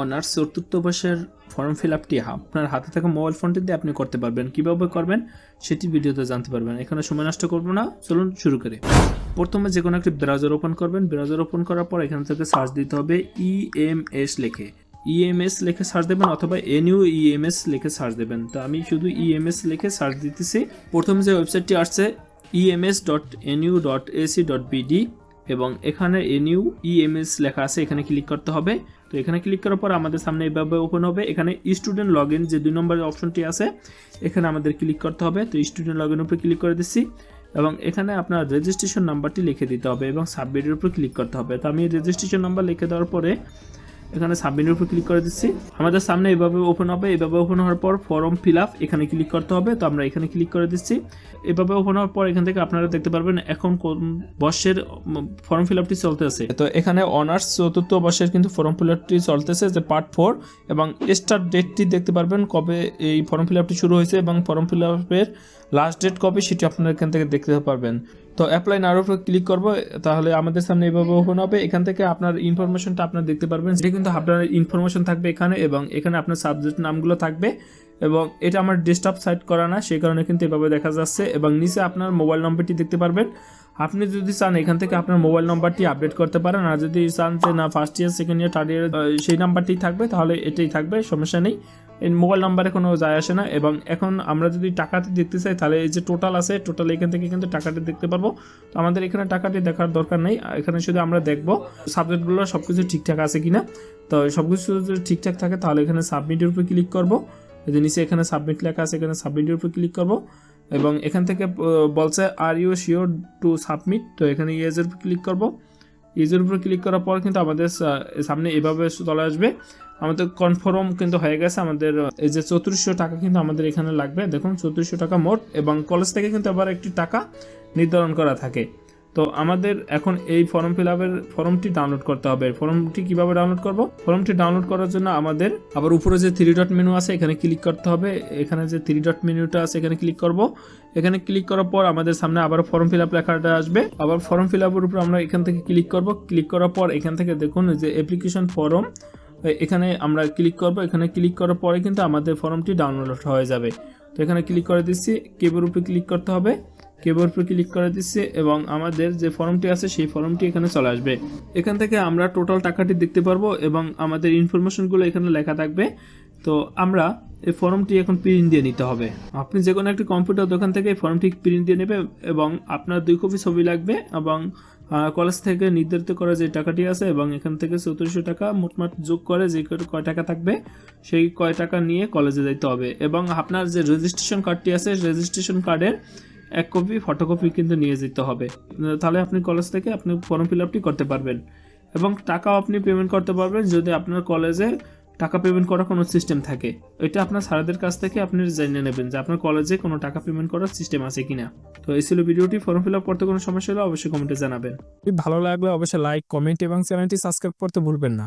Honours চতুর্থ বর্ষের form fill আপটি আপনার হাতে থাকা মোবাইল ফোনটি দিয়ে আপনি করতে পারবেন। কীভাবে করবেন সেটি ভিডিওতে জানতে পারবেন। এখানে সময় নষ্ট করব না। চলুন শুরু করি। প্রথমে যে কোনো একটি ব্রাউজার ওপেন করবেন। ব্রাউজার ওপেন করার পর এখান থেকে সার্চ দিতে হবে ইএমএস লিখে। ইএমএস লিখে সার্চ দেবেন অথবা এনইউ ইএমএস লিখে সার্চ দেবেন। তো আমি শুধু ইএমএস লিখে সার্চ দিতেছি। প্রথমে যে ওয়েবসাইটটি আসছে EMS dot NU dot AC dot BD এবং এখানে এনইউ ইএমএস লেখা আছে, এখানে ক্লিক করতে হবে। তো এখানে ক্লিক করার পর আমাদের সামনে এইভাবে ওপেন হবে। এখানে স্টুডেন্ট লগ যে দুই নম্বরের অপশনটি আছে, এখানে আমাদের ক্লিক করতে হবে। তো স্টুডেন্ট লগ উপরে ক্লিক করে দিচ্ছি এবং এখানে আপনার রেজিস্ট্রেশন নাম্বারটি লিখে দিতে হবে এবং সাবমিটের উপর ক্লিক করতে হবে। তো আমি রেজিস্ট্রেশন নাম্বার লিখে দেওয়ার পরে এখানে সাবমিটের উপর ক্লিক করে দিচ্ছি। আমাদের সামনে এভাবে ওপেন হবে। এভাবে ওপেন হওয়ার পর ফর্ম ফিল আপ এখানে ক্লিক করতে হবে। তো আমরা এখানে ক্লিক করে দিচ্ছি। এভাবে ওপেন হওয়ার পর এখান থেকে আপনারা দেখতে পারবেন এখন কোন বর্ষের ফর্ম ফিল আপটি চলতেছে তো এখানে অনার্স চতুর্থ বর্ষের কিন্তু ফর্ম ফিল আপটি চলতেছে, যে পার্ট ফোর এবং স্টার্ট ডেটটি দেখতে পারবেন কবে এই ফর্ম ফিল আপটি শুরু হয়েছে এবং ফর্ম ফিল আপের লাস্ট ডেট কবে সেটি আপনারা এখান থেকে দেখতে পারবেন। তো অ্যাপ্লাই নার উপর ক্লিক করব, তাহলে আমাদের সামনে এভাবে ওপেন হবে। এখান থেকে আপনার ইনফরমেশনটা আপনার দেখতে পারবেন। সেটা কিন্তু আপনার ইনফরমেশন থাকবে এখানে এবং এখানে আপনার সাবজেক্ট নামগুলো থাকবে এবং এটা আমার ডেস্কটপ সাইট করা না, সেই কারণে কিন্তু এভাবে দেখা যাচ্ছে এবং নিচে আপনার মোবাইল নম্বরটি দেখতে পারবেন। আপনি যদি চান এখান থেকে আপনার মোবাইল নাম্বারটি আপডেট করতে পারেন, আর যদি চান যে না first year second year third year সেই নাম্বারটি থাকবে, তাহলে এটাই থাকবে, সমস্যা নেই। এই মোবাইল নাম্বারে কোনো যায় আসে না এবং এখন আমরা যদি টাকাটি দেখতে চাই, তাহলে এই যে টোটাল আছে টোটাল এখান থেকে কিন্তু টাকাটি দেখতে পারব। তো আমাদের এখানে টাকাটি দেখার দরকার নেই। এখানে শুধু আমরা দেখব সাবজেক্টগুলো সব কিছু ঠিকঠাক আছে কিনা। তো সব কিছু যদি ঠিকঠাক থাকে, তাহলে এখানে সাবমিটের উপর ক্লিক করব। যে নিচে এখানে সাবমিট লেখা আছে, এখানে সাবমিটের উপর ক্লিক করব। এবং এখান থেকে বলছে are you sure to submit তো এখানে ইয়েজের উপর ক্লিক করব। ইয়েজের উপর ক্লিক করার পর কিন্তু আমাদের সামনে এভাবে চলে আসবে। আমাদের কনফার্ম কিন্তু হয়ে গেছে, আমাদের, এই যে চৌত্রিশশো টাকা কিন্তু আমাদের এখানে লাগবে। দেখুন, চৌত্রিশশো টাকা মোট এবং কলেজ থেকে কিন্তু আবার একটি টাকা নির্ধারণ করা থাকে। তো আমাদের এখন এই ফর্ম ফিল আপের ফর্মটি ডাউনলোড করতে হবে। ফর্মটি কীভাবে ডাউনলোড করব? ফর্মটি ডাউনলোড করার জন্য আমাদের আবার উপরে যে থ্রি ডট মেনু আছে, এখানে ক্লিক করতে হবে। এখানে যে থ্রি ডট মেনুটা আছে, এখানে ক্লিক করব। এখানে ক্লিক করার পর আমাদের সামনে আবার ফর্ম ফিল আপ লেখাটা আসবে। আবার ফর্ম ফিল আপের উপর আমরা এখান থেকে ক্লিক করব। ক্লিক করার পর এখান থেকে দেখুন যে অ্যাপ্লিকেশন ফর্ম এখানে আমরা ক্লিক করব। এখানে ক্লিক করার পরে কিন্তু আমাদের ফর্মটি ডাউনলোড হয়ে যাবে। তো এখানে ক্লিক করে দিচ্ছি। কেবের উপরে ক্লিক করতে হবে। কেবোর উপরে ক্লিক করে দিচ্ছি এবং আমাদের যে ফর্মটি আছে সেই ফর্মটি এখানে চলে আসবে। এখান থেকে আমরা টোটাল টাকাটি দেখতে পারব এবং আমাদের ইনফরমেশনগুলো এখানে লেখা থাকবে। তো আমরা এই ফর্মটি এখন প্রিন্ট দিয়ে নিতে হবে। আপনি যে কোনো একটি কম্পিউটার দোকান থেকে এই ফর্মটি প্রিন্ট দিয়ে নেবে এবং আপনার দুই কপি ছবি লাগবে এবং কলেজ থেকে নির্ধারিত করা যে টাকাটি আছে এবং এখান থেকে চৌত্রিশশো টাকা মোটমাট যোগ করে যে কয়- টাকা থাকবে, সেই কয় টাকা নিয়ে কলেজে যেতে হবে। এবং আপনার যে রেজিস্ট্রেশন কার্ডটি আছে রেজিস্ট্রেশন কার্ডের এক কপি ফটোকপি কিন্তু নিয়ে যেতে হবে। তাহলে আপনি কলেজ থেকে আপনি ফর্ম ফিল আপটি করতে পারবেন। এবং টাকাও আপনি পেমেন্ট করতে পারবেন যদি আপনার কলেজে টাকা পেমেন্ট করার কোনো সিস্টেম থাকে। এটা আপনার স্যারদের কাছ থেকে আপনি জেনে নেবেন যে আপনার কলেজে কোনো টাকা পেমেন্ট করার সিস্টেম আছে কিনা। তো এই ছিল ভিডিওটি। ফর্ম ফিল আপ করতে কোনো সমস্যা হলে অবশ্যই কমেন্টে জানাবেন। ভালো লাগলে অবশ্যই লাইক কমেন্ট এবং চ্যানেলটি সাবস্ক্রাইব করতে ভুলবেন না।